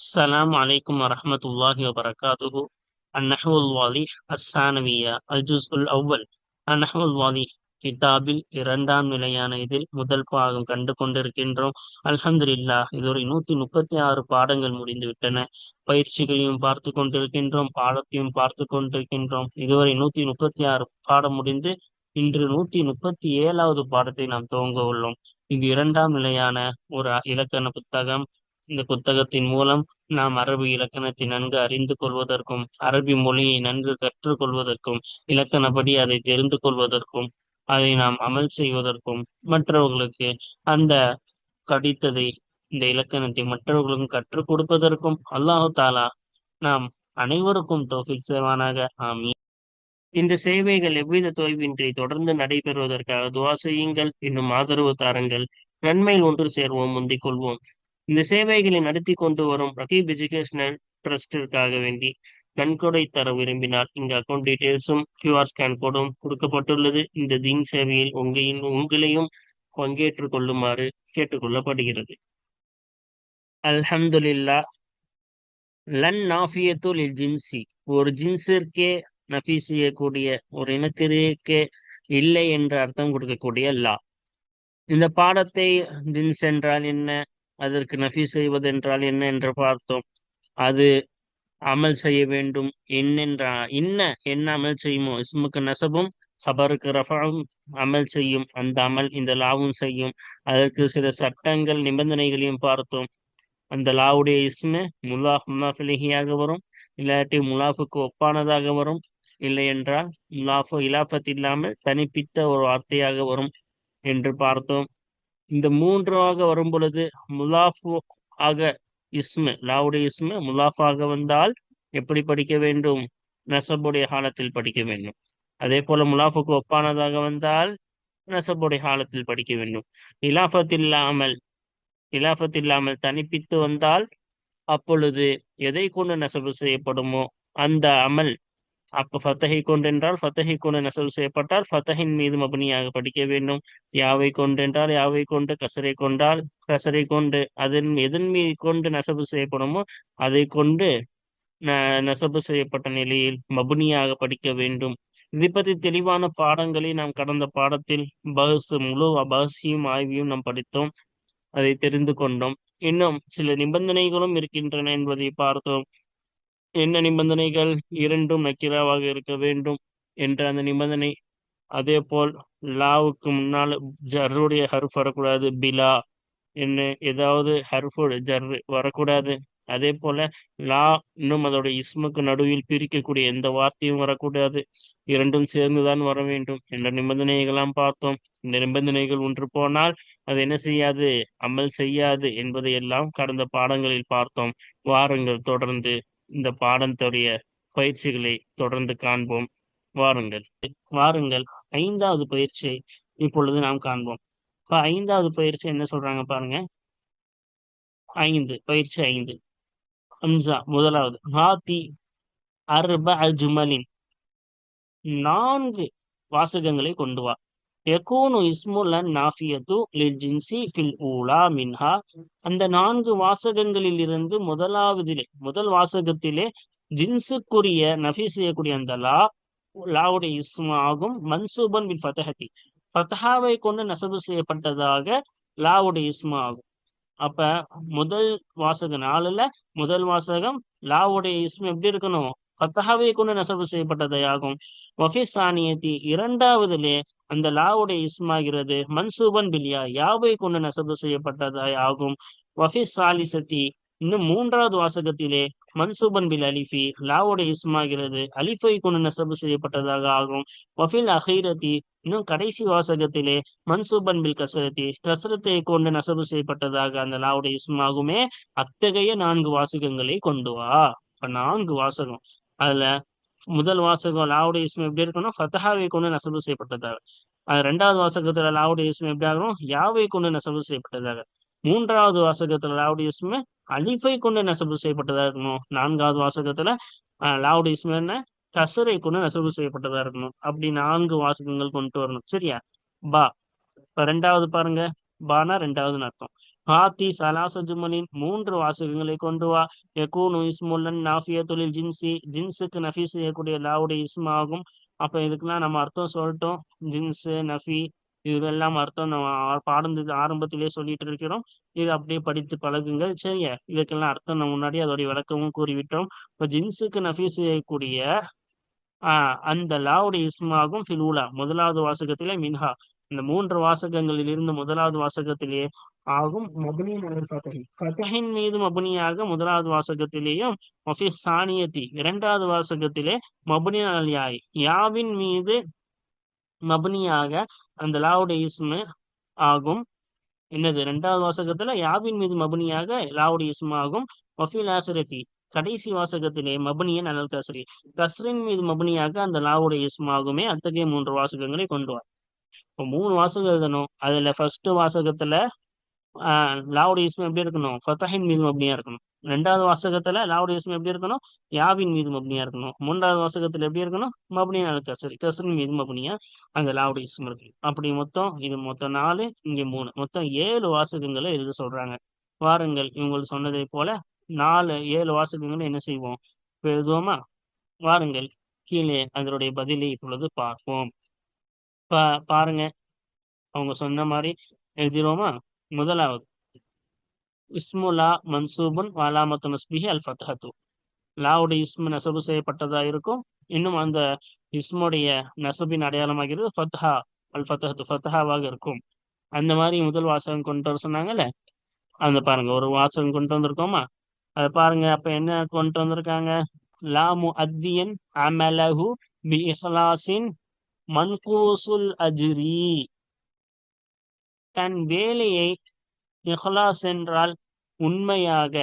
السلام عليكم ورحمة الله وبركاته النحو الواضح الثانوية الجزء الأول النحو الواضح கிதாபில் இரண்டாம் நிலையான இதில் முதல் பாகம் கண்டு கொண்டிருக்கின்றோம் அல்ஹம்துலில்லா இதுவரை நூத்தி முப்பத்தி ஆறு பாடங்கள் முடிந்து விட்டன பயிற்சிகளையும் பார்த்து கொண்டிருக்கின்றோம் பாடத்தையும் பார்த்து கொண்டிருக்கின்றோம் இதுவரை நூத்தி முப்பத்தி ஆறு பாடம் முடிந்து இன்று நூத்தி முப்பத்தி ஏழாவது பாடத்தை நாம் துவங்க உள்ளோம் இது இரண்டாம் நிலையான ஒரு இலக்கண புத்தகம் இந்த புத்தகத்தின் மூலம் நாம் அரபு இலக்கணத்தை நன்கு அறிந்து கொள்வதற்கும் அரபி மொழியை நன்கு கற்றுக்கொள்வதற்கும் இலக்கணப்படி அதை தெரிந்து கொள்வதற்கும் அதை நாம் அமல் செய்வதற்கும் மற்றவர்களுக்கு அந்த கடித்ததை இந்த இலக்கணத்தை மற்றவர்களுக்கும் கற்றுக் கொடுப்பதற்கும் அல்லாஹு தாலா நாம் அனைவருக்கும் தோஃபிக் சேவானாக ஆமி இந்த சேவைகள் எவ்வித தொய்வின்றி தொடர்ந்து நடைபெறுவதற்காக துவா செய்யுங்கள். இன்னும் ஆதரவு தாருங்கள். நன்மையில் ஒன்று சேர்வோம் முந்திக் கொள்வோம். இந்த சேவைகளை நடத்தி கொண்டு வரும் ரகீப் எஜுகேஷனல் ட்ரஸ்டிற்காக வேண்டி நன்கொடை தர விரும்பினால் இந்த அக்கௌண்ட் டீட்டெயில்ஸும் கியூஆர் ஸ்கேன் கோடும் கொடுக்கப்பட்டுள்ளது. இந்த தீன் சேவையில் உங்களின் உங்களையும் பங்கேற்றுக் கொள்ளுமாறு கேட்டுக்கொள்ளப்படுகிறது. அல்ஹம்துல்லா லன் நாஃபியத்துல் ஜின்சி. ஒரு ஜின்சிற்கே நஃபி செய்யக்கூடிய ஒரு இனத்திற்கே இல்லை என்று அர்த்தம் கொடுக்கக்கூடிய லா. இந்த பாடத்தை ஜின்ஸ் என்றால் என்ன? அதற்கு நஃபி செய்வது என்றால் என்ன என்று பார்த்தோம். அது அமல் செய்ய வேண்டும். என்னென்றா என்ன என்ன அமல் செய்யுமோ? இஸ்முக்கு நசபும் ஹபருக்கு ரஃபாவும் அமல் செய்யும். அந்த அமல் இந்த லாவும் செய்யும். அதற்கு சில சட்டங்கள் நிபந்தனைகளையும் பார்த்தோம். அந்த லாவுடைய இஸ்மு முலாஃப் முலாஃபிலிகியாக வரும். இல்லாட்டி முலாஃபுக்கு ஒப்பானதாக வரும். இல்லை என்றால் முலாஃபு இலாஃபத் இல்லாமல் தனிப்பித்த ஒரு வார்த்தையாக வரும் என்று பார்த்தோம். இந்த மூன்றாக வரும் பொழுது முலாஃபு ஆக இஸ்மு லாவுடைய இஸ்மு முலாஃபாக வந்தால் எப்படி படிக்க வேண்டும்? நசபுடைய காலத்தில் படிக்க வேண்டும். அதே போல முலாஃபுக்கு ஒப்பானதாக வந்தால் நசபுடைய காலத்தில் படிக்க வேண்டும். இலாஃபத் இல்லாமல் இலாஃபத் இல்லாமல் தனிப்பித்து வந்தால் அப்பொழுது எதை கொண்டு நசபு செய்யப்படுமோ அந்த அமல் அப்ப ஃபத்தகை கொண்டென்றால் ஃபத்தகை கொண்டு நெசவு செய்யப்பட்டால் ஃபத்தஹின் மீது மபனியாக படிக்க வேண்டும். யாவை கொண்டென்றால் யாவை கொண்டு கசரை கொண்டால் கசரை கொண்டு அதன் எதன் மீது கொண்டு நெசவு செய்யப்படுமோ அதை கொண்டு நெசவு செய்யப்பட்ட நிலையில் மபுனியாக படிக்க வேண்டும். இதை பற்றி தெளிவான பாடங்களை நாம் கடந்த பாடத்தில் பஸ் முழு பஹசியும் ஆய்வையும் நாம் படித்தோம். அதை தெரிந்து கொண்டோம். இன்னும் சில நிபந்தனைகளும் இருக்கின்றன என்பதை பார்த்தோம். என்ன நிபந்தனைகள் இரண்டும் நக்கிராவாக இருக்க வேண்டும் என்ற அந்த நிபந்தனை. அதே போல் லாவுக்கு முன்னால் ஜர்ருடைய ஹர்ஃப் வரக்கூடாது பிலா. என்ன ஏதாவது ஹர்ஃபோட ஜர் வரக்கூடாது. அதே போல லா இன்னும் அதோட இஸ்முக்கு நடுவில் பிரிக்கக்கூடிய எந்த வார்த்தையும் வரக்கூடாது. இரண்டும் சேர்ந்துதான் வர வேண்டும். என்ற நிபந்தனைகள்லாம் பார்த்தோம். இந்த நிபந்தனைகள் ஒன்று போனால் அது என்ன செய்யாது? அமல் செய்யாது என்பதை எல்லாம் கடந்த பாடங்களில் பார்த்தோம். வாரங்கள் தொடர்ந்து. இந்த பாடத்துடைய பயிற்சிகளை தொடர்ந்து காண்போம். வாருங்கள். வாருங்கள். ஐந்தாவது பயிற்சியை இப்பொழுது நாம் காண்போம். ஐந்தாவது பயிற்சி என்ன சொல்றாங்க பாருங்க. ஐந்து பயிற்சி ஐந்து. அம்சா முதலாவது. ஹாத்தி அர்ப அஜுமலின் நான்கு வாசகங்களை கொண்டு வா. யகூனு இஸ்முலன் நாஃபியது லில் ஜின்சி ஃபில் ஊலா மின்ஹா அந்த நான்கு வாசகங்களில் இருந்து முதலாவதிலே முதல் வாசகத்திலே ஜின்ஸுக்குரிய நஃபி செய்யக்கூடிய அந்த லா லாவுடைய இஸ்மு ஆகும். மன்சூபன் பின் ஃபதஹதி. ஃபதஹாவை கொண்டு நசபு செய்யப்பட்டதாக லாவுடைய இஸ்மு ஆகும். அப்ப முதல் வாசகம் நாலுல முதல் வாசகம் லாவுடைய இஸ்மு எப்படி இருக்கணும்? ஃபத்தஹாவை கொண்டு நசபு செய்யப்பட்டதையாகும் வஃபி சானியத்தி இரண்டாவதுலே அந்த லாவுடைய இஸ்மாகிறது மன்சூபன் பில்யா யாவை கொண்டு நெசவு செய்யப்பட்டதாய் ஆகும். வஃபி சாலிசத்தி இன்னும் மூன்றாவது வாசகத்திலே மன்சூபன் பில் அலிஃபி லாவுடைய இஸ்மாகிறது அலிஃபை கொண்டு நசபு செய்யப்பட்டதாக ஆகும். வஃபில் அஹீரத்தி இன்னும் கடைசி வாசகத்திலே மன்சூபன் பில் கசரத்தி கசரத்தை கொண்டு நசபு செய்யப்பட்டதாக அந்த லாவுடைய இஸ்மாகுமே அத்தகைய நான்கு வாசகங்களை கொண்டு வா. நான்கு வாசகம். அதுல முதல் வாசகம் லாவுடைய இஸ்மம் எப்படி இருக்கணும்? ஃபத்தஹாவை கொண்டு நசபு செய்யப்பட்டதாக அது ரெண்டாவது வாசகத்துல லாவுடைய இஸ்மம் எப்படி ஆகணும்? யாவை கொண்டு நசபு செய்யப்பட்டதாக மூன்றாவது வாசகத்துல லாவுடைய இஸ்ம அலிஃபை கொண்டு நசபு செய்யப்பட்டதா இருக்கணும். நான்காவது வாசகத்துல லாவுடைய இஸ்ம என்ன? கசரை கொண்டு நசபு செய்யப்பட்டதா இருக்கணும். அப்படி நான்கு வாசகங்கள் கொண்டு வரணும். சரியா? பா. இப்ப ரெண்டாவது பாருங்க. பானா ரெண்டாவதுன்னு அர்த்தம். ஹாத்தி சலாசஜுமனின் மூன்று வாசகங்களை கொண்டு வா. எக்கூனு இஸ்முல்லன் நாஃபிய தொழில் ஜின்சி ஜின்ஸுக்கு நஃபி செய்யக்கூடிய லாவுடைய இஸ்மாகும் அப்போ இதுக்கெல்லாம் நம்ம அர்த்தம் சொல்லிட்டோம். ஜின்ஸு நஃபி இதுவெல்லாம் அர்த்தம் நம்ம பாடம் ஆரம்பத்திலே சொல்லிட்டு இருக்கிறோம். இது அப்படியே படித்து பழகுங்கள். சரியா இதுக்கெல்லாம் அர்த்தம் நம்ம முன்னாடி அதோடைய விளக்கமும் கூறிவிட்டோம். இப்போ ஜின்ஸுக்கு நஃபி செய்யக்கூடிய ஆஹ் அந்த லாவுடைய இஸ்மாகும் ஃபிலூலா முதலாவது வாசகத்திலே மின்ஹா. இந்த மூன்று வாசகங்களில் இருந்து முதலாவது வாசகத்திலேயே ஆகும் மபுனியின் மீது மபுனியாக முதலாவது வாசகத்திலேயும் சானியத்தி இரண்டாவது வாசகத்திலே மபுனி யாய் யாவின் மீது மபுனியாக அந்த லாவுடைய இஸ்மு ஆகும். என்னது? இரண்டாவது வாசகத்துல யாவின் மீது மபுனியாக லாவுடைய இஸ்மு ஆகும். வஃபில் ஆசிரத்தி கடைசி வாசகத்திலே மபுனியன் அனல் கஸ்ரி கஸ்ரின் மீது மபுனியாக அந்த லாவுடைய இஸ்மாகுமே அத்தகைய மூன்று வாசகங்களை கொண்டு இப்போ மூணு வாசகம் எழுதணும். அதுல ஃபர்ஸ்ட் வாசகத்துல லாவுடைய இஸ்மம் எப்படி இருக்கணும்? ஃபத்தஹின் மீது மப்னியா இருக்கணும். ரெண்டாவது வாசகத்துல லாவுடைய இஸ்மம் எப்படி இருக்கணும்? யாவின் மீது மப்னியா இருக்கணும். மூன்றாவது வாசகத்துல எப்படி இருக்கணும்? மப்னியா கசரி கசரின் மீது மபனியா. அந்த லாவுடைய இஸ்மம் இருக்கு. அப்படி மொத்தம் இது மொத்தம் நாலு இங்க மூணு. மொத்தம் ஏழு வாசகங்களை எழுத சொல்றாங்க. வாருங்கள் இவங்களுக்கு சொன்னதை போல நாலு ஏழு வாசகங்களை என்ன செய்வோம்? எழுதுவோமா? வாருங்கள் கீழே அதனுடைய பதிலை இப்பொழுது பார்ப்போம். பா பாருங்க. அவங்க சொன்ன மாதிரி எழுதிடுவோமா முதலாவது. இஸ்முலா மன்சூபன் வாலாமத்து நஸ்பிஹி அல் ஃபத்ஹத்து. லாவுடைய இஸ்மு நசபு செய்யப்பட்டதா இருக்கும். இன்னும் அந்த இஸ்முடைய நெசபின் அடையாளமாகிறது ஃபத்ஹா அல் ஃபத்ஹத்து ஃபத்ஹாவாக இருக்கும். அந்த மாதிரி முதல் வாசகம் கொண்டு வர சொன்னாங்கல்ல? அந்த பாருங்க ஒரு வாசகம் கொண்டு வந்திருக்கோமா? அதை பாருங்க அப்ப என்ன கொண்டு வந்திருக்காங்க? லாமு அத்தியன் அமலஹு பி இஹ்லாசின் மன்கூசுல் அஜிரி தன் வேலையை இஹ்லாஸ் என்றால் உண்மையாக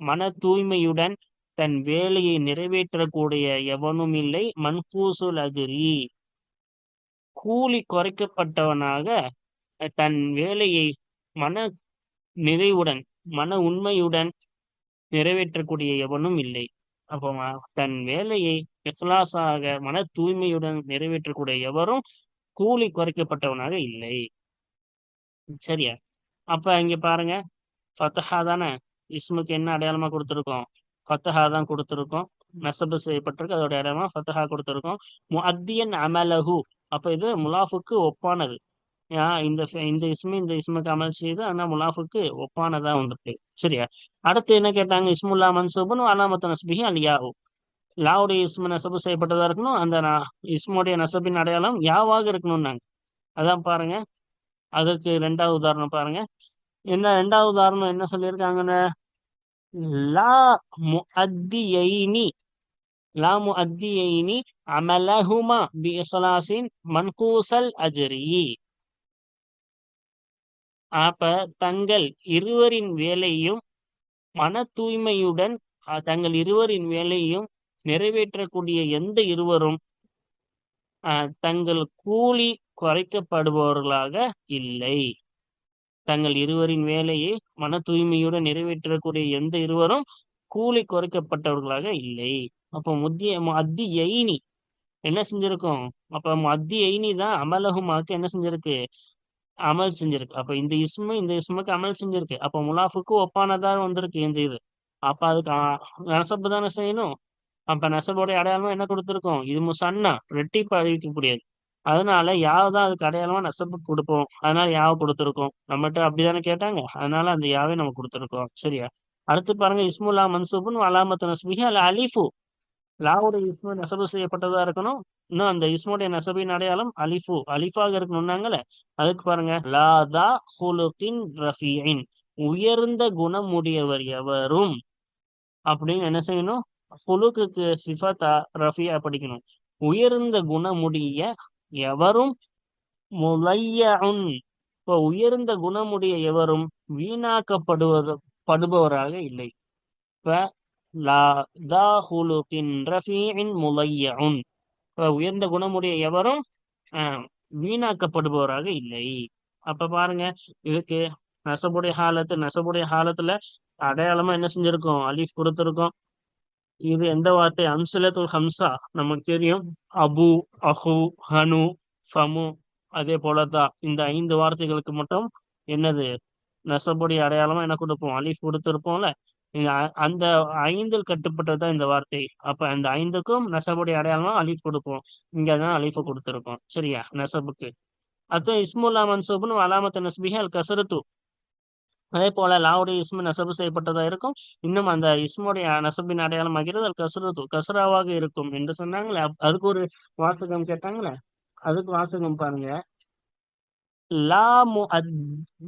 மன தூய்மையுடன் தன் வேலையை நிறைவேற்றக்கூடிய எவனும் இல்லை. மன்கூசுல் அஜிரி கூலி குறைக்கப்பட்டவனாக தன் வேலையை மன நிறைவுடன் மன உண்மையுடன் நிறைவேற்றக்கூடிய எவனும் இல்லை. அப்போ தன் வேலையை இஃலாஸாக மன தூய்மையுடன் நிறைவேற்றக்கூடிய எவரும் கூலி குறைக்கப்பட்டவனாக இல்லை. சரியா? அப்ப இங்க பாருங்க. ஃபத்தஹா தானே? இஸ்முக்கு என்ன அடையாளமா கொடுத்துருக்கோம்? ஃபத்தஹா தான் கொடுத்துருக்கோம். நெசபு செய்யப்பட்டிருக்கு. அதோட அடையாளமா ஃபத்தஹா கொடுத்துருக்கோம். முஅத்தியன் அமலஹு. அப்ப இது முலாஃபுக்கு ஒப்பானது. இந்த இந்த இஸ்மு இந்த இஸ்முக்கு அமல் செய்து ஆனா முலாஃபுக்கு ஒப்பானதா வந்துட்டு. சரியா? அடுத்து என்ன கேட்டாங்க? இஸ்முல்லா மன்சூபுன் அலாமத்து நஸ்பிஹி அலியாஹு. லாவுடைய இஸ்மு நெசபு செய்யப்பட்டதா இருக்கணும் அந்த இஸ்முடைய நெசபின் அடையாளம் யாவாக இருக்கணும்னாங்க. அதான் பாருங்க. அதற்கு ரெண்டாவது உதாரணம் பாருங்க. என்ன ரெண்டாவது உதாரணம் என்ன சொல்லியிருக்காங்கன்னு? லா முஅத்தியைனி லா முஅத்தியைனி அமலஹுமா பி இஸ்லாசின் மன்கூசல் அஜரி. அப்ப தங்கள் இருவரின் வேலையும் மன தூய்மையுடன் தங்கள் இருவரின் வேலையும் நிறைவேற்றக்கூடிய எந்த இருவரும் தங்கள் கூலி குறைக்கப்படுபவர்களாக இல்லை. தங்கள் இருவரின் வேலையை மன தூய்மையுடன் நிறைவேற்றக்கூடிய எந்த இருவரும் கூலி குறைக்கப்பட்டவர்களாக இல்லை. அப்போ முத்திய அத்தி எயினி என்ன செஞ்சிருக்கோம்? அப்ப மத்தி ஐனி தான் அமலகுமாக்கு என்ன செஞ்சிருக்கு? அமல் செஞ்சிருக்கு. அப்ப இந்த இஸ்மு இந்த இஸ்முக்கு அமல் செஞ்சிருக்கு. அப்ப முலாஃபுக்கு ஒப்பானதா வந்திருக்கு இந்த இது. அப்ப அதுக்கு நசப்பு தானே செய்யணும்? அப்ப நெசபோடைய அடையாளமா என்ன கொடுத்துருக்கோம்? இது முசன்னா ரெட்டிப்பு அறிவிக்கக்கூடியது. அதனால யாவ் தான் அதுக்கு அடையாளமா நெசப்பு கொடுப்போம்? அதனால யாவ கொடுத்துருக்கோம்? நம்மகிட்ட அப்படிதானே கேட்டாங்க. அதனால அந்த யாவே நம்ம கொடுத்துருக்கோம். சரியா? அடுத்து பாருங்க இஸ்முல்லா மன்சூபுன்னு அலாமத்து நஸ்பிஹி அல்ல அலிஃபு. லாவுடைய இஸ்மு நெசபு செய்யப்பட்டதா இருக்கணும்? இன்னும் அந்த இஸ்முடைய நெசபின் அடையாளம் அலிஃபு. அலிஃபாக இருக்கணும்னாங்கல்ல? அதுக்கு பாருங்க லாதா ஹுலுகின் ரஃபியின் உயர்ந்த குணமுடையவர் எவரும் அப்படின்னு என்ன செய்யணும்? ஹுலுக்கு சிஃபத்தா ரஃபியா படிக்கணும். உயர்ந்த குணமுடைய எவரும் முலையுன் இப்போ உயர்ந்த குணமுடைய எவரும் வீணாக்கப்படுவது படுபவராக இல்லை. இப்ப உயர்ந்த குணமுடைய எவரும் வீணாக்கப்படுபவராக இல்லை. அப்ப பாருங்க இதுக்கு நெசபுடைய ஹாலத்து நெசபுடைய ஹாலத்துல அடையாளமா என்ன செஞ்சிருக்கோம்? அலீஃப் கொடுத்துருக்கோம். இது எந்த வார்த்தை? அம்சலத்துல் ஹம்சா நமக்கு தெரியும். அபு அஹு ஹனு ஃபமு அதே போலதான் இந்த ஐந்து வார்த்தைகளுக்கு மட்டும் என்னது? நெசபுடைய அடையாளமா என்ன கொடுப்போம்? அலிஃப் கொடுத்துருப்போம்ல. அ- அந்த ஐந்தில் கட்டுப்பட்டதுதான் இந்த வார்த்தை. அப்ப அந்த ஐந்துக்கும் நெசபுடைய அடையாளமா அலிஃப் கொடுப்போம். இங்க தான் அலிஃபை கொடுத்துருக்கோம். சரியா? நெசபுக்கு. அடுத்து இஸ்முல்லா மன்சூப்னு அலாமத்து நஸ்பிஹி அல் கசரத்து அதே போல லாவுடைய இஸ்மு நசபு செய்யப்பட்டதா இருக்கும். இன்னும் அந்த இஸ்முடைய நசபின் அடையாளம் ஆகிறது அல் கசரத்து கசராவாக இருக்கும் என்று சொன்னாங்களே. அதுக்கு ஒரு வாசகம் கேட்டாங்களே? அதுக்கு வாசகம் பாருங்க. லாமு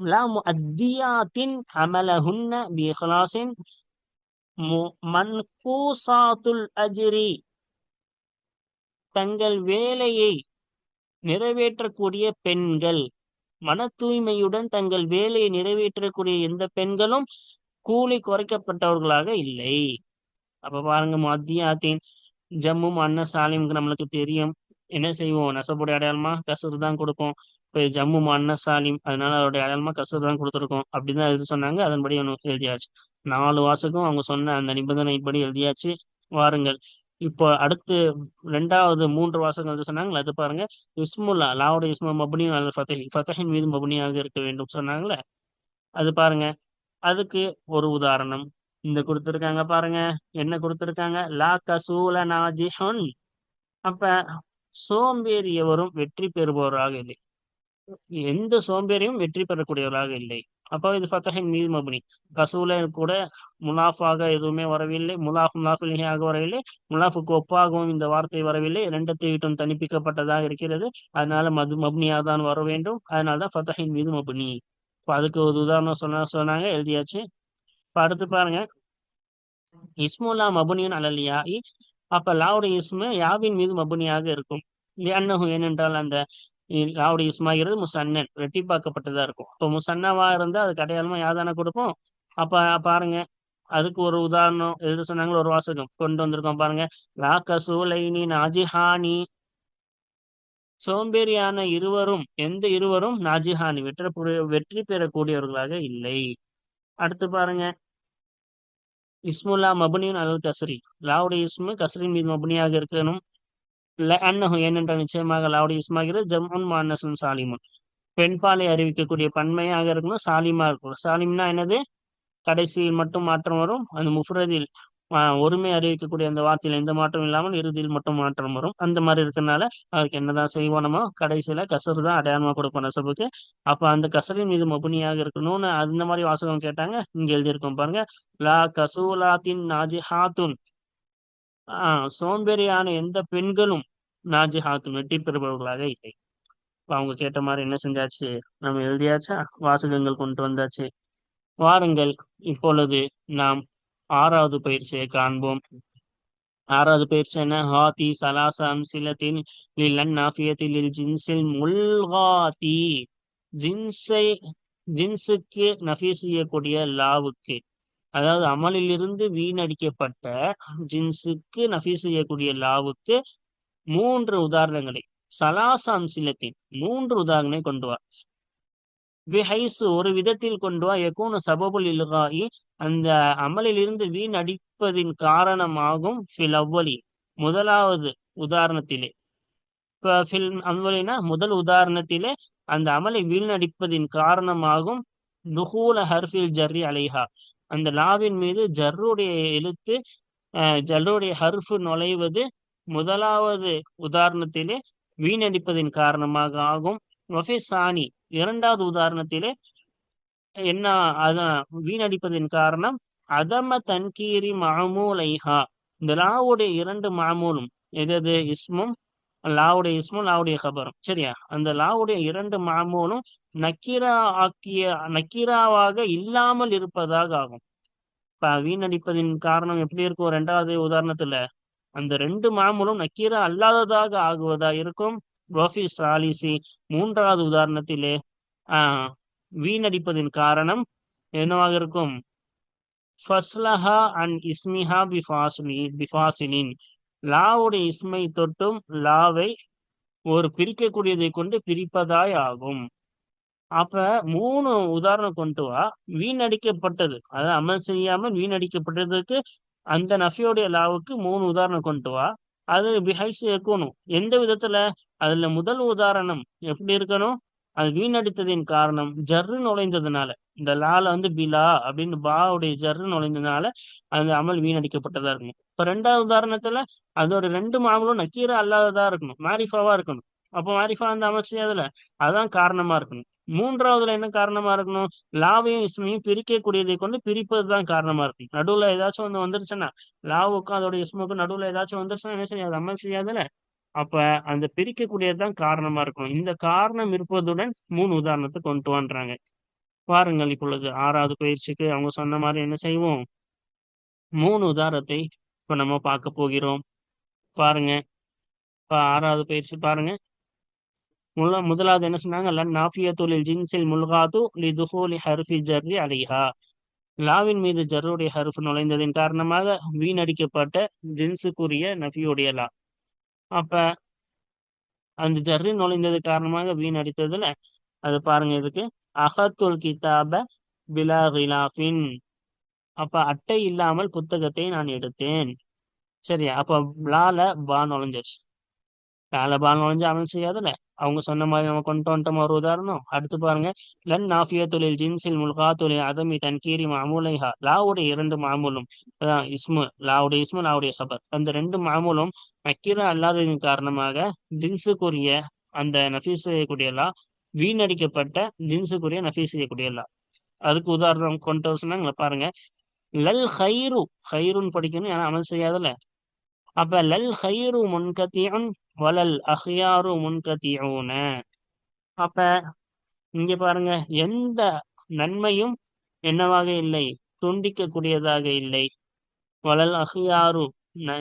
லாமு அத்தியாத்தின் அமலஹுன்ன பி இஹ்லாஸின் மன்கூசாத்துல் அஜிரி தங்கள் வேலையை நிறைவேற்றக்கூடிய பெண்கள். மன தூய்மையுடன் தங்கள் வேலையை நிறைவேற்றக்கூடிய எந்த பெண்களும் கூலி குறைக்கப்பட்டவர்களாக இல்லை. அப்ப பாருங்க மத்தியாத்தின் ஜம்மு அன்ன சாலிம்க்கு நம்மளுக்கு தெரியும். என்ன செய்வோம்? நெசப்புடைய அடையாளமா? கசூர் தான் கொடுப்போம். இப்போ ஜம்மு அன்ன சாலிம் அதனால அவருடைய அடையாளமா கசூர் தான் கொடுத்துருக்கோம். அப்படின்னு எழுதி சொன்னாங்க. அதன்படி ஒன்று எழுதியாச்சு. நாலு வாசகம் அவங்க சொன்ன அந்த நிபந்தனைப்படி எழுதியாச்சு. வாருங்கள். இப்போ அடுத்து ரெண்டாவது மூன்று வாசங்கள் சொன்னாங்களே அது பாருங்க. இஸ்முல்லா லாவுடைய இஸ்மு மபுனியும் அல்ல ஃபத்தஹி ஃபத்தஹின் மீது மபுனியாக இருக்க வேண்டும் சொன்னாங்களே. அது பாருங்க. அதுக்கு ஒரு உதாரணம். இந்த கொடுத்துருக்காங்க பாருங்க. என்ன கொடுத்துருக்காங்க? லா கசூல நாஜிஹன். அப்ப சோம்பேறி எவரும் வெற்றி பெறுபவராக இல்லை. எந்த சோம்பேறியும் வெற்றி பெறக்கூடியவராக இல்லை. அப்போ இது ஃபத்தஹின் மீது மபுனி. கசூல கூட முனாஃபாக எதுவுமே வரவில்லை. முலாஃப் முலாஃபிலியாக வரவில்லை. முலாஃபுக்கு ஒப்பாகவும் இந்த வார்த்தை வரவில்லை. இரண்டத்தை தனிப்பிக்கப்பட்டதாக இருக்கிறது. அதனால மது மபுனியாக தான் வர வேண்டும். அதனால தான் ஃபத்தஹின் மீது மபுனி. இப்போ அதுக்கு ஒரு உதாரணம் சொன்ன சொன்னாங்க எழுதியாச்சு. இப்போ அடுத்து பாருங்க. இஸ்முல்லா மபுனியன் அலலியா அப்ப லாவுடைய இஸ்மு யாவின் மீது மபுனியாக இருக்கும். லிஅன்னஹு ஏனென்றால் அந்த இ- லாவுடைய இஸ்மாகிறது முசன்னன். ரெட்டிப்பாக்கப்பட்டதா இருக்கும். இப்போ முசன்னவா இருந்தா அது அடையாளமா யாதான கொடுப்போம்? அப்ப பாருங்க. அதுக்கு ஒரு உதாரணம். எது சொன்னாங்களோ ஒரு வாசகம் கொண்டு வந்திருக்கோம் பாருங்க. லா கசூலைனி நாஜிஹானி. சோம்பேறியான இருவரும் எந்த இருவரும் நாஜிஹானி வெற்றி பெற- வெற்றி பெறக்கூடியவர்களாக இல்லை. அடுத்து பாருங்க. இஸ்முல்லா மபுனியின் அல் கசரி லாவுடைய இஸ்மு கசரின் மீது மபுனியாக இருக்கணும். அன்னஹு ஏனென்றால் நிச்சயமாக லாவுடைய இஸ்மாகிறது ஜம்முன் மானசன் சாலிமுன். பெண்பாலை அறிவிக்கக்கூடிய பன்மையாக இருக்கணும் சாலிமா இருக்கணும் சாலிம்னா என்னது? கடைசியில் மட்டும் மாற்றம் வரும். அந்த முஃப்ரதில் ஒருமை அறிவிக்கக்கூடிய அந்த வார்த்தையில் எந்த மாற்றம் இல்லாமல் இறுதியில் மட்டும் மாற்றம் வரும். அந்த மாதிரி இருக்கனால அதுக்கு என்னதான் செய்வோம் நம்ம கடைசியில கசர் தான் அடையாளமா கொடுப்போம் நசபுக்கு. அப்ப அந்த கசரின் மீது மபுனியாக இருக்கணும்னு அந்த மாதிரி வாசகம் கேட்டாங்க. இங்க எழுதியிருக்கோம் பாருங்க. லா கசூலாத்தின் நாஜி ஹாத்துன் சோம்பேறியான எந்த பெண்களும் நாஜிஹாத்துன் வெற்றி பெறுபவர்களாக இல்லை. அவங்க கேட்ட மாதிரி என்ன செஞ்சாச்சு? நம்ம எழுதியாச்சா? வாசகங்கள் கொண்டு வந்தாச்சு. வாருங்கள் இப்பொழுது நாம் ஆறாவது பயிற்சியை காண்போம். ஆறாவது பயிற்சி என்ன? ஹாத்தி சலாசம் அம்சிலத்தின் லில்லன் நாஃபியத்தில் ஜின்சில் முல்காத்தி ஜின்ஸை ஜின்ஸுக்கு நஃபீஸ் செய்யக்கூடிய லாவுக்கு. அதாவது அமலிலிருந்து வீணடிக்கப்பட்ட ஜின்ஸுக்கு நஃபீஸ் செய்யக்கூடிய லாவுக்கு மூன்று உதாரணங்களை சலாச அம்சிலத்தின் மூன்று உதாரணங்களை கொண்டு வா. விஹைசு ஒரு விதத்தில் கொண்டு வா. யகூனு சபபுல் இல்காயி அந்த அமலிலிருந்து வீணடிப்பதின் காரணமாகும் ஃபில் அவ்வலி முதலாவது உதாரணத்திலே. இப்ப ஃபில் அவ்வலினா முதல் உதாரணத்திலே அந்த அமலை வீணடிப்பதின் காரணமாகும் நுகூல ஹர்ஃபில் ஜர்ரி அலைஹா. அந்த லாவின் மீது ஜர்ருடைய எழுத்து அஹ், ஜர்ருடைய ஹர்ஃபு நுழைவது முதலாவது உதாரணத்திலே வீணடிப்பதின் காரணமாக ஆகும். வஃபி சாணி இரண்டாவது உதாரணத்திலே என்ன அதான் வீணடிப்பதின் காரணம் அதம தன்கீரி மாமூலைஹா. இந்த லாவுடைய இரண்டு மாமூலும் எதது இஸ்மும் லாவுடைய இஸ்மும் லாவுடைய கபரும். சரியா? அந்த லாவுடைய இரண்டு மாமூலும் நக்கீரா ஆக்கிய நக்கீராவாக இல்லாமல் இருப்பதாக ஆகும். இப்ப வீணடிப்பதின் காரணம் எப்படி இருக்கும்? ரெண்டாவது உதாரணத்துல அந்த ரெண்டு மாமூலும் நக்கீரா அல்லாததாக ஆகுவதா இருக்கும்? ரோஃபி சாலிசி மூன்றாவது உதாரணத்திலே ஆஹ் வீணடிப்பதின் காரணம் என்னவாக இருக்கும்? ஃபஸ்லஹா அண்ட் இஸ்மிஹா பிஃபாசினி பிஃபாசினின் லாவுடைய இஸ்மை தொட்டும் லாவை ஒரு பிரிக்கக்கூடியதை கொண்டு பிரிப்பதாய் ஆகும். அப்ப மூணு உதாரணம் கொண்டு வா. வீணடிக்கப்பட்டது. அதாவது அமல் செய்யாமல் வீணடிக்கப்பட்டதுக்கு அந்த நஃபியோடைய லாவுக்கு மூணு உதாரணம் கொண்டு வா. அது பிஹைஸ் இருக்கணும் எந்த விதத்துல? அதுல முதல் உதாரணம் எப்படி இருக்கணும்? அது வீணடித்ததின் காரணம் ஜர்ரு நுழைந்ததுனால. இந்த லால வந்து பிலா அப்படின்னு பாவுடைய ஜர்ரு நுழைந்ததுனால அந்த அமல் வீணடிக்கப்பட்டதா இருக்கணும். இப்ப ரெண்டாவது உதாரணத்துல அதோட ரெண்டு மாமலும் நக்கீரா அல்லாததா இருக்கணும். மாரிஃபாவா இருக்கணும். அப்போ மாரிஃபா அந்த அமல் செய்யாதுல அதான் காரணமா இருக்கணும். மூன்றாவதுல என்ன காரணமா இருக்கணும்? லாவையும் இஸ்மையும் பிரிக்கக்கூடியதை கொண்டு பிரிப்பது தான் காரணமா இருக்கும். நடுவுல ஏதாச்சும் வந்து வந்துருச்சுன்னா லாவுக்கும் அதோட இஸ்முக்கும் நடுவுல ஏதாச்சும் வந்துருச்சுன்னா என்ன செய்யாது? அமல் செய்யாதுல அப்ப அந்த பிரிக்கக்கூடியதுதான் காரணமா இருக்கணும். இந்த காரணம் இருப்பதுடன் மூணு உதாரணத்தை கொண்டு வான்றாங்க. பாருங்கள் இப்பொழுது ஆறாவது பயிற்சிக்கு அவங்க சொன்ன மாதிரி என்ன செய்வோம்? மூணு உதாரணத்தை இப்ப நம்ம பார்க்க போகிறோம். பாருங்க. இப்ப ஆறாவது பயிற்சி பாருங்க. முல முதலாவது என்ன சொன்னாங்க? லன் நாஃபியத்துலில் ஜின்சில் முல்காது லி துஹூலி ஹர்ஃபி ஜர்ரி அலிஹா. லாவின் மீது ஜர்ருடைய ஹர்ஃப் நுழைந்ததின் காரணமாக வீணடிக்கப்பட்ட ஜின்ஸுக்குரிய நஃபியுடைய லா. அப்ப அந்த ஜர்ரி நுழைந்தது காரணமாக வீணடித்ததுல அது பாருங்க இதுக்கு. அகத்துல் கிதாப பிலா ஹிலாஃபின் அப்ப அட்டை இல்லாமல் புத்தகத்தை நான் எடுத்தேன். சரியா? அப்ப லால பா நுழைஞ்சிருச்சு. லால பா நுழைஞ்சு அமல் செய்யாதுல. அவங்க சொன்ன மாதிரி நம்ம கொண்டு வந்துட்டோம் ஒரு உதாரணம். அடுத்து பாருங்க. லன் நாஃபிய தொழில் ஜின்சில் முல்கா தொழில் அதமி தன்கீரி மாமூலைஹா. லாவுடைய இரண்டு மாமூலும் அதான் இஸ்மு லாவுடைய இஸ்மு லாவுடைய சபர். அந்த ரெண்டு மாமூலும் நக்கீரா அல்லாததின் காரணமாக ஜின்ஸுக்குரிய அந்த நஃபீஸ் செய்யக்கூடிய லா வீணடிக்கப்பட்ட ஜின்ஸுக்குரிய நஃபீஸ் செய்யக்கூடிய லா. அதுக்கு உதாரணம் கொண்டு வர பாருங்க. லல் ஹைரு ஹைருன்னு படிக்கணும் ஏன்னா அமல் செய்யாதுல்ல அப்ப லல் ஹைரு முன்கத்தியுன் வலல் அஹ்யாரு முன்கத்தியூன அப்ப இங்க பாருங்க எந்த நன்மையும் என்னவாக இல்லை துண்டிக்கக்கூடியதாக இல்லை. வலல் அஹ்யாரு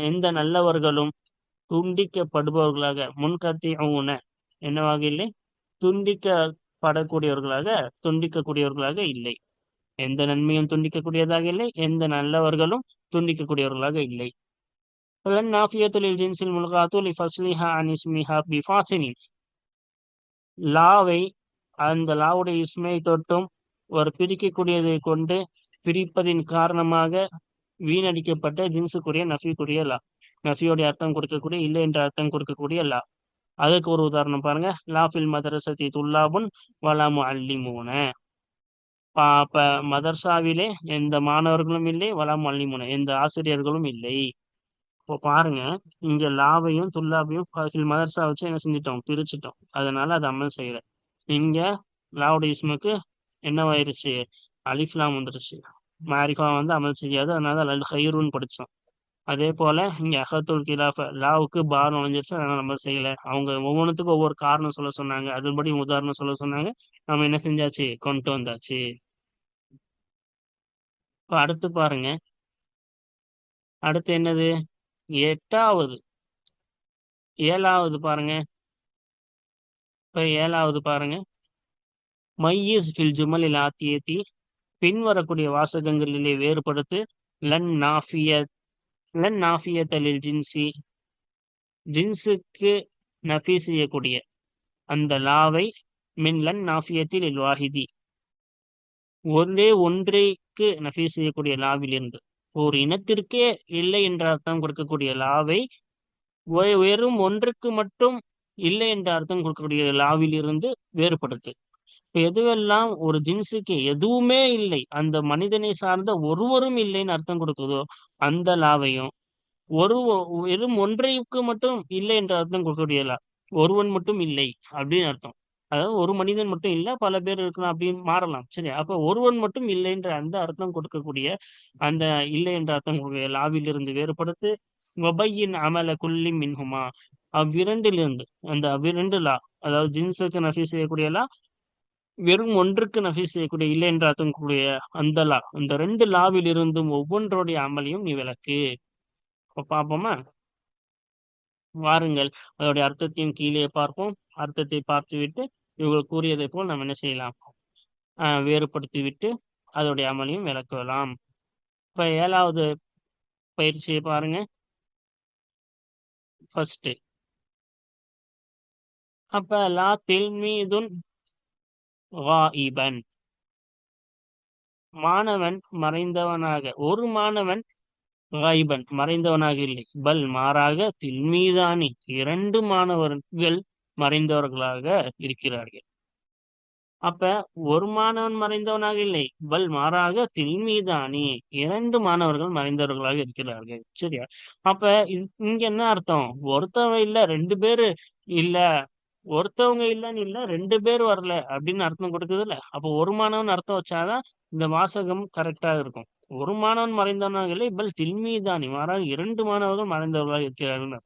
எந்த நல்லவர்களும் துண்டிக்கப்படுபவர்களாக முன்கத்தியூன என்னவாக இல்லை துண்டிக்கப்படக்கூடியவர்களாக துண்டிக்கக்கூடியவர்களாக இல்லை. எந்த நன்மையும் துண்டிக்கக்கூடியதாக இல்லை எந்த நல்லவர்களும் துண்டிக்கக்கூடியவர்களாக இல்லை. فالنافية للجنس الملغاة لفصلها عن اسمها بفاصل லாவை அந்த லாவுடைய இஸ்மை தொட்டும் ஒரு பிரிக்கக்கூடியதை கொண்டு பிரிப்பதின் காரணமாக வீணடிக்கப்பட்ட ஜின்ஸுக்குரிய நஃபிக்குரிய லா. நஃபியோடைய அர்த்தம் கொடுக்கக்கூடிய இல்லை என்ற அர்த்தம் கொடுக்கக்கூடிய லா. அதுக்கு ஒரு உதாரணம் பாருங்க. லாஃபில் மதரசத்தி துல்லாபுன் வலாமு அல்லிமூன பாப்ப மதர்சாவிலே எந்த மாணவர்களும் இல்லை வலாமு அல்லிமூன எந்த ஆசிரியர்களும் இல்லை. இப்போ பாருங்க இங்க லாவையும் துல்லாவையும் ஃபில் மதர்சா வச்சு என்ன செஞ்சிட்டோம்? பிரிச்சுட்டோம். அதனால அது அமல் செய்யல. இங்க லாவோட இஸ்முக்கு என்னவாயிருச்சு? அலிஃப்லாம் வந்துருச்சு. மாரிஃபா வந்து அமல் செய்யாது. அதனால அல் ஹைருன்னு படிச்சோம். அதே போல இங்க அகத்துல் கிலாஃப லாவுக்கு பார் நுழைஞ்சிருச்சு. அதனால நம்ம செய்யல. அவங்க ஒவ்வொன்றுத்துக்கும் ஒவ்வொரு காரணம் சொல்ல சொன்னாங்க. அதுபடி உதாரணம் சொல்ல சொன்னாங்க. நம்ம என்ன செஞ்சாச்சு? கொண்டு வந்தாச்சு. இப்போ அடுத்து பாருங்க. அடுத்து என்னது? எட்டாவது. ஏழாவது பாருங்க. இப்போ ஏழாவது பாருங்க. மையஸ் ஃபில் ஜுமலில் ஆத்தியத்தி பின்வரக்கூடிய வாசகங்களிலே வேறுபடுத்து லன் நாஃபிய லன் நாஃபியத்தலில் ஜின்சி ஜின்ஸுக்கு நஃபி செய்யக்கூடிய அந்த லாவை மின் லன் நாஃபியத்தில் இல் வாஹிதி ஒரே ஒன்றைக்கு நஃபி செய்யக்கூடிய லாவிலிருந்து. ஒரு இனத்திற்கே இல்லை என்ற அர்த்தம் கொடுக்கக்கூடிய லாவை வெறும் ஒன்றுக்கு மட்டும் இல்லை என்ற அர்த்தம் கொடுக்கக்கூடிய லாவிலிருந்து வேறுபடுத்து இப்ப எதுவெல்லாம் ஒரு ஜின்ஸுக்கு எதுவுமே இல்லை அந்த மனிதனை சார்ந்த ஒருவரும் இல்லைன்னு அர்த்தம் கொடுக்குதோ அந்த லாவையும் ஒரு வெறும் ஒன்றைக்கு மட்டும் இல்லை என்ற அர்த்தம் கொடுக்கக்கூடிய லா ஒருவன் மட்டும் இல்லை அப்படின்னு அர்த்தம். அதாவது ஒரு மனிதன் மட்டும் இல்ல பல பேர் இருக்கலாம் அப்படின்னு மாறலாம். சரி அப்ப ஒருவன் மட்டும் இல்லை என்ற அந்த அர்த்தம் கொடுக்கக்கூடிய அந்த இல்லை என்ற அர்த்தம் லாவிலிருந்து வேறுபடுத்து வபையின் அமல குல்லி மின்ஹுமா. அவ்விரண்டிலிருந்து அந்த அவ்விரண்டு லா அதாவது ஜின்ஸுக்கு நஃபி செய்யக்கூடிய லா வெறும் ஒன்றுக்கு நஃபி செய்யக்கூடிய இல்லை என்ற அர்த்தம் கூடிய அந்த லா அந்த ரெண்டு லாவில் இருந்தும் ஒவ்வொன்றோடைய அமலையும் நீ விளக்கு. பார்ப்போமா? வாருங்கள் அதோடைய அர்த்தத்தையும் கீழே பார்ப்போம். அர்த்தத்தை பார்த்துவிட்டு இவர்கள் கூறியதை போல் நம்ம என்ன செய்யலாம்? வேறுபடுத்தி விட்டு அதோடைய அமலையும் விளக்கலாம். இப்ப ஏழாவது பயிற்சியை பாருங்க. ஃபர்ஸ்ட் அப்ப லா தில்மீதுன் காயிபன். மாணவன் மறைந்தவனாக ஒரு மாணவன் காயிபன் மறைந்தவனாக இல்லை. பல் மாறாக தில்மீதானி இரண்டு மாணவர்கள் மறைந்தவர்களாக இருக்கிறார்கள். அப்ப ஒரு மாணவன் மறைந்தவனாக இல்லை. பல் மாறாக தில்மீதானி இரண்டு மாணவர்கள் மறைந்தவர்களாக இருக்கிறார்கள். சரியா? அப்ப இங்க என்ன அர்த்தம்? ஒருத்தவங்க இல்ல ரெண்டு பேரு இல்ல. ஒருத்தவங்க இல்லைன்னு இல்ல ரெண்டு பேர் வரல அப்படின்னு அர்த்தம் கொடுக்குது இல்ல. அப்ப ஒரு மாணவன் அர்த்தம் வச்சாதான் இந்த வாசகம் கரெக்டா இருக்கும். ஒரு மாணவன் மறைந்தவனாக இல்லை பல் தில்மீதானி மாறாக இரண்டு மாணவர்கள் மறைந்தவர்களாக இருக்கிறார்கள்.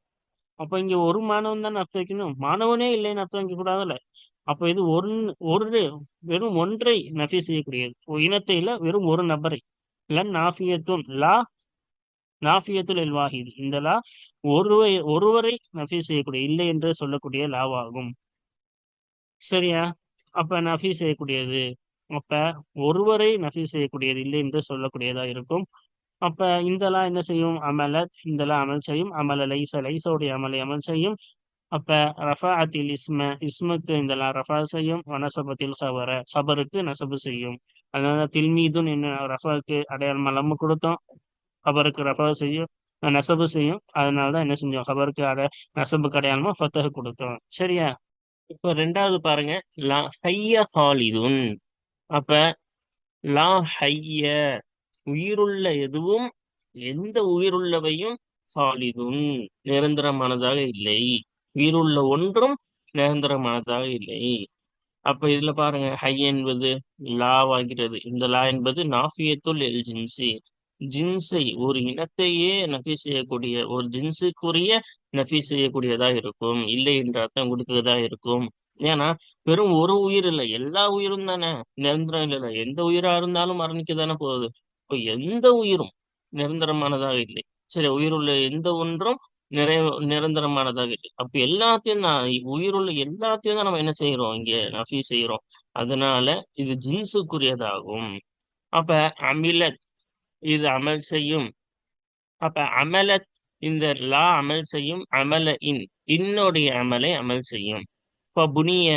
அப்ப இங்க ஒரு மாணவன் தான் அர்த்தம் வைக்கணும். மாணவனே இல்லைன்னு அர்த்தம் வைக்க கூடாதுல்ல அப்ப இது ஒரு ஒரு வெறும் ஒன்றை நஃபி செய்யக்கூடியது. இனத்தை இல்ல வெறும் ஒரு நபரை. லன் நாஃபியத்தும் லா நாஃபியத்துல் எல் இந்த லா ஒருவை ஒருவரை நஃபி செய்யக்கூடிய இல்லை என்று சொல்லக்கூடிய லாவாகும் சரியா? அப்ப நஃபி செய்யக்கூடியது. அப்ப ஒருவரை நஃபி செய்யக்கூடியது இல்லை என்று சொல்லக்கூடியதா இருக்கும். அப்ப இந்தலா என்ன செய்யும்? அமல இந்தலா அமல் செய்யும். அமல லைச லைசோடைய அமலை அமல் செய்யும். அப்ப ரஃபாஅத்தில் இஸ்ம இஸ்முக்கு இந்தலா ரஃபா செய்யும். வனசபத்தில் ஹபர ஹபருக்கு நசபு செய்யும். அதனால தில்மீதுன் என்ன ரஃபாக்கு அடையாளம் மலம்மு கொடுத்தோம். ஹபருக்கு ரஃபா செய்யும் நசபு செய்யும். அதனால தான் என்ன செஞ்சோம்? ஹபருக்கு அட நசபுக்கு அடையாளமா ஃபத்தஹ் கொடுத்தோம். சரியா? இப்போ ரெண்டாவது பாருங்க. லா ஹைய ஹாலிதுன். அப்ப லா ஹைய உயிருள்ள எதுவும் எந்த உயிருள்ளவையும் ஹாலிதுன் நிரந்தரமானதாக இல்லை. உயிருள்ள ஒன்றும் நிரந்தரமானதாக இல்லை. அப்ப இதுல பாருங்க ஹை என்பது லாவாகிறது இந்த லா என்பது நாஃபியத்துல் எல் ஜின்சி. ஜின்ஸை ஒரு இனத்தையே நஃபி செய்யக்கூடிய ஒரு ஜின்ஸுக்குரிய நஃபி செய்யக்கூடியதா இருக்கும். இல்லை என்ற அர்த்தம் கொடுக்கிறதா இருக்கும். ஏன்னா வெறும் ஒரு உயிர் இல்லை எல்லா உயிரும் தானே. நிரந்தரம் இல்லை எந்த உயிரா இருந்தாலும் மரணிக்க தானே போகுது. எந்த உயிரும் நிரந்தரமானதாக இல்லை. சரி உயிருள்ள எந்த ஒன்றும் நிறை நிரந்தரமானதாக இல்லை. அப்ப எல்லாத்தையும் தான் உயிருள்ள எல்லாத்தையும் தான் நம்ம என்ன செய்யறோம் இங்க நஃபி செய்யறோம் அதனால இது ஜின்ஸுக்குரியதாகும். அப்ப அமிலத் இது அமல் செய்யும். அப்ப அமலத் இந்த லா அமல் செய்யும். அமல இன் இன்னுடைய அமலை அமல் செய்யும். புனிய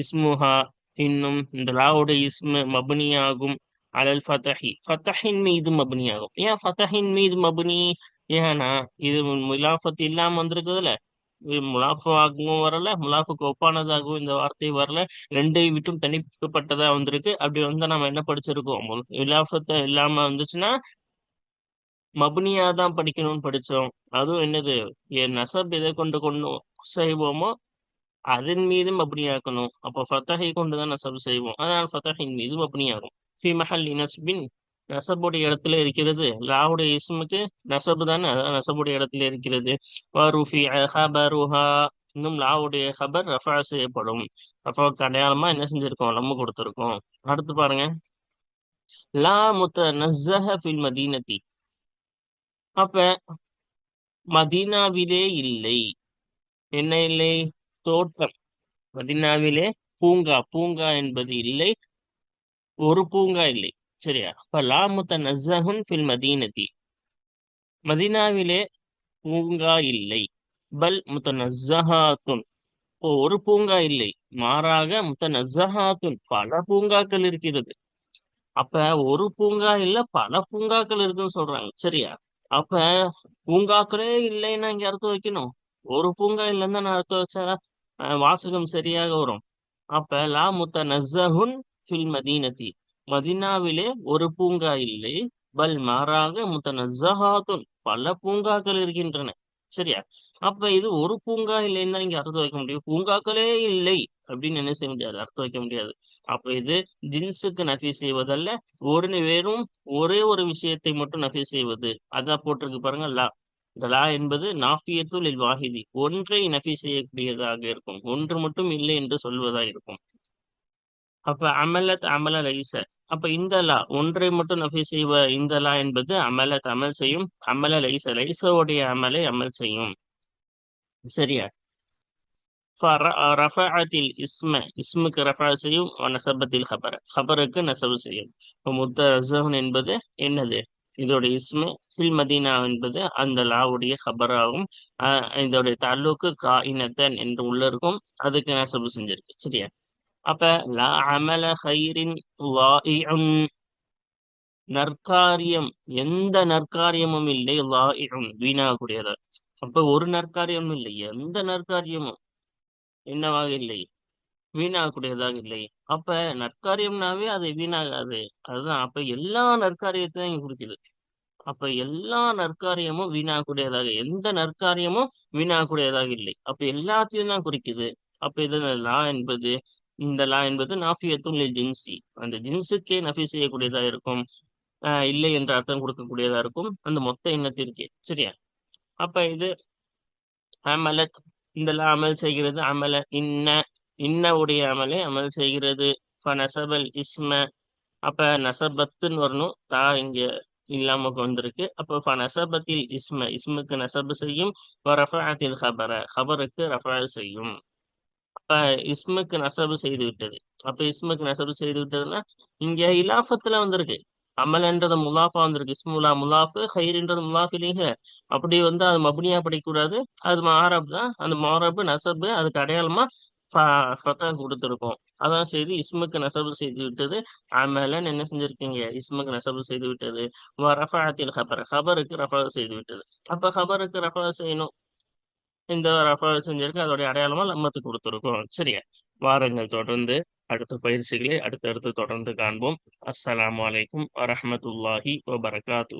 இஸ்முஹா இன்னும் இந்த லாவுடைய இஸ்மு மபுனியாகும். அலல் ஃபதஹி ஃபத்தஹின் மீது மபுனியாகும் ஏன் ஃபதஹின் மீது மபுனி ஏன்னா இது முலாஃபத் இல்லாம வந்திருக்குதுல. முலாஃபாகவும் வரல முலாஃபுக்கு ஒப்பானதாகவும் இந்த வார்த்தை வரல. ரெண்டையும் விட்டும் தனிப்பட்டதா வந்திருக்கு. அப்படி வந்து நம்ம என்ன படிச்சிருக்கோம்? முலாஃபத்தை இல்லாம வந்துச்சுன்னா மபுனியா தான் படிக்கணும்னு படிச்சோம். அதுவும் என்னது? என் நசப் எதை கொண்டு கொண்டு செய்வோமோ அதன் மீது மபுனியாக்கணும். அப்போ ஃபத்தஹை கொண்டு தான் நசப் செய்வோம். அதனால் ஃபத்தஹின் மீது மபுனியாகும். ஃபி மஹல் நஸ்பின் நசபுடைய இடத்துல இருக்கிறது லாவுடைய இஸ்முக்கு நசபு தானே அதான் நசபுடைய இடத்துல இருக்கிறது வருஃபி ஹபருஹா இன்னும் லாவுடைய ஹபர் ரஃபா செய்யப்படும் ரஃபாவுக்கு அடையாளமா என்ன செஞ்சிருக்கோம் நம்ம கொடுத்துருக்கோம் அடுத்து பாருங்க லா முத்த நஸ்ஸஹ ஃபில் மதீனத்தி அப்ப மதீனாவிலே இல்லை என்ன இல்லை தோட்டம் மதீனாவிலே பூங்கா. பூங்கா என்பது இல்லை. ஒரு பூங்கா இல்லை. சரியா? அப்ப லா முத்த நஸ்ஸஹுன் ஃபில் மதீனதி. மதீனாவிலே பூங்கா இல்லை. பல் முத்த நஸ்ஸஹாத்துன் ஒரு பூங்கா இல்லை. மாறாக முத்த நஸ்ஸஹாத்துன் பல பூங்காக்கள் இருக்கிறது. அப்ப ஒரு பூங்கா இல்ல பல பூங்காக்கள் இருக்குன்னு சொல்றாங்க. சரியா? அப்ப பூங்காக்களே இல்லைன்னா இங்க அர்த்தம் வைக்கணும். ஒரு பூங்கா இல்லைன்னு நான் அர்த்தம் வச்சா வாசகம் சரியாக வரும். அப்ப லா முத்த நசகுன் ஃபில் மதீனதி மதீனாவிலே ஒரு பூங்கா இல்லை. பல் மாறாக முத்த பல பூங்காக்கள் இருக்கின்றன. சரியா? அப்ப இது ஒரு பூங்கா இல்லைன்னு இங்க அர்த்தம் வைக்க முடியும். பூங்காக்களே இல்லை அப்படின்னு என்ன செய்ய முடியாது? அர்த்தம் வைக்க முடியாது. அப்ப இது ஜின்ஸுக்கு நஃபி செய்வதல்ல. ஒரு வெறும் ஒரே ஒரு விஷயத்தை மட்டும் நஃபி செய்வது. அதான் போட்டிருக்கு பாருங்க லா. இந்த லா என்பது நாஃபியத்துல் இல் வாஹிதி ஒன்றை நஃபி செய்யக்கூடியதாக இருக்கும். ஒன்று மட்டும் இல்லை என்று சொல்வதாக இருக்கும். அப்ப அமலத் அமல லைச. அப்ப இந்த லா ஒன்றை மட்டும் நஃபி செய்வ இந்த லா என்பது அமலத் அமல் செய்யும் அமல லைச லைசோடைய அமலை அமல் செய்யும். சரியா? ரஃபஅத்தில் இஸ்ம இஸ்முக்கு ரஃபா செய்யும் நசபத்தில் ஹபர். ஹபருக்கு நசவு செய்யும். முத்த ரசஹன் என்பது என்னது? இதோட இஸ்மு ஃபில் மதீனா என்பது அந்த லாவுடைய ஹபராகும். இதோடைய தாலுக்கு கா இனத்தன் என்று உள்ள இருக்கும். அதுக்கு நசபு செஞ்சிருக்கு. சரியா? அப்ப லா அமல ஹைரின் நற்காரியம் எந்த நற்காரியமும் இல்லை வாஇஉன் வீணாகக்கூடியதா. அப்ப ஒரு நற்காரியமும் இல்லை எந்த நற்காரியமும் என்னவாக இல்லை வீணாகக்கூடியதாக இல்லை. அப்ப நற்காரியம்னாவே அது வீணாகாது. அதுதான் அப்ப எல்லா நற்காரியத்தையும் இங்க குறிக்குது. அப்ப எல்லா நற்காரியமும் வீணாகக்கூடியதாக எந்த நற்காரியமும் வீணாகக்கூடியதாக இல்லை. அப்ப எல்லாத்தையும் தான் குறிக்குது. அப்ப இது லா என்பது இந்த லா என்பது நாஃபியத்தும் ஜின்சி. அந்த ஜின்ஸுக்கே நஃபி செய்யக்கூடியதா இருக்கும். இல்லை என்ற அர்த்தம் கொடுக்கக்கூடியதா இருக்கும். அந்த மொத்த எண்ணத்திற்கே. சரியா? அப்ப இது அமலத் இந்த லா அமல் செய்கிறது அமல. இன்ன இன்ன அமலை அமல் செய்கிறது. ஃபனசபல் இஸ்ம. அப்ப நசபத்துன்னு வரணும். தா இங்க இல்லாம வந்திருக்கு. அப்போ ஃபனசபத்தில் இஸ்ம. இஸ்முக்கு நசபு செய்யும். ரஃபாத்தில் ஹபர. ஹபருக்கு ரஃபா செய்யும். அப்ப இஸ்முக்கு நசபு செய்து விட்டது. அப்ப இஸ்முக்கு நசபு செய்து விட்டதுன்னா இங்க இலாஃபத்துல வந்திருக்கு. அமல்ன்றது முலாஃபா வந்திருக்கு. இஸ்முலா முலாஃபு ஹைர்ன்றது முலாஃபிலீங்க அப்படி வந்து அது மபுனியா படிக்கக்கூடாது. அது மாரப் தான். அந்த மாரபு நசபு அதுக்கு அடையாளமா ஃபத்தா கொடுத்துருக்கோம். அதான் செய்து இஸ்முக்கு நசபு செய்து விட்டது. அமலன் என்ன செஞ்சிருக்கீங்க? இஸ்முக்கு நசபு செய்து விட்டது. ரஃபாத்தில் ஹபர். ஹபருக்கு ரஃபா செய்து விட்டது. அப்ப ஹபருக்கு ரஃபா செய்யணும். இந்த ரஃபாவை செஞ்சிருக்கு அதோடைய அடையாளமா லம்மத்து கொடுத்துருக்கோம். சரியா? வாரங்கள் தொடர்ந்து அடுத்த பயிற்சிகளை அடுத்தடுத்து தொடர்ந்து காண்போம். அஸ்ஸலாமு வலைக்கும் வரமத்துல்லாஹி வபரகாத்து